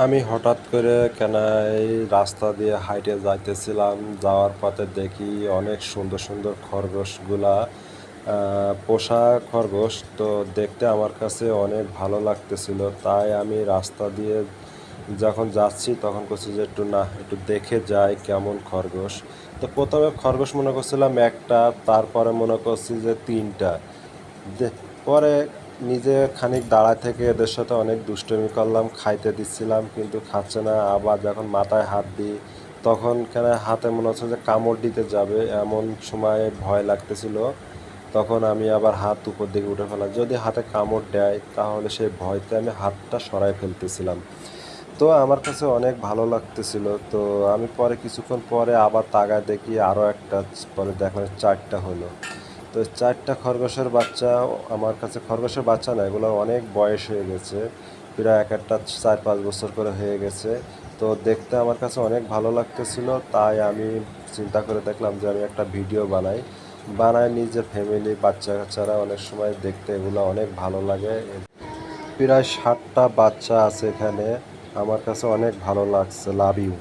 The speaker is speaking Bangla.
আমি হঠাৎ করে কেনাই রাস্তা দিয়ে হাইটে যাইতেছিলাম, যাওয়ার পথে দেখি অনেক সুন্দর সুন্দর খরগোশগুলা পোষা খরগোশ। তো দেখতে আমার কাছে অনেক ভালো লাগতেছিল, তাই আমি রাস্তা দিয়ে যখন যাচ্ছি তখন করছি যে একটু না, একটু দেখে যাই কেমন খরগোশ। তো প্রথমে খরগোশ মনে করছিলাম একটা, তারপরে মনে করছি যে তিনটা। পরে নিজে খানিক দাঁড়া থেকে এদের সাথে অনেক দুষ্টমি করলাম, খাইতে দিচ্ছিলাম, কিন্তু খাচ্ছে না। আবার যখন মাথায় হাত দিই, তখন কেন হাতে মনে হচ্ছে যে কামড় দিতে যাবে, এমন সময় ভয় লাগতেছিল। তখন আমি আবার হাত উপর দিকে উঠে ফেলাম যদি হাতে কামড় দেয়, তাহলে সেই ভয়তে আমি হাতটা সরাই ফেলতেছিলাম। তো আমার কাছে অনেক ভালো লাগতেছিল। তো আমি পরে কিছুক্ষণ পরে আবার তাগায় দেখি আরও একটা, পরে দেখলাম চারটা হলো। তো চারটা খরগোশের বাচ্চা, আমার কাছে খরগোশের বাচ্চা না, এগুলো অনেক বয়স হয়ে গেছে, প্রায় এক একটা চার পাঁচ বছর করে হয়ে গেছে। তো দেখতে আমার কাছে অনেক ভালো লাগতেছিল, তাই আমি চিন্তা করে দেখলাম যে আমি একটা ভিডিও বানাই। বানাই নিজের ফ্যামিলি বাচ্চা কাচ্চারা অনেক সময় দেখতে এগুলো অনেক ভালো লাগে। প্রায় ষাটটা বাচ্চা আছে এখানে, আমার কাছে অনেক ভালো লাগছে লাভ ইউ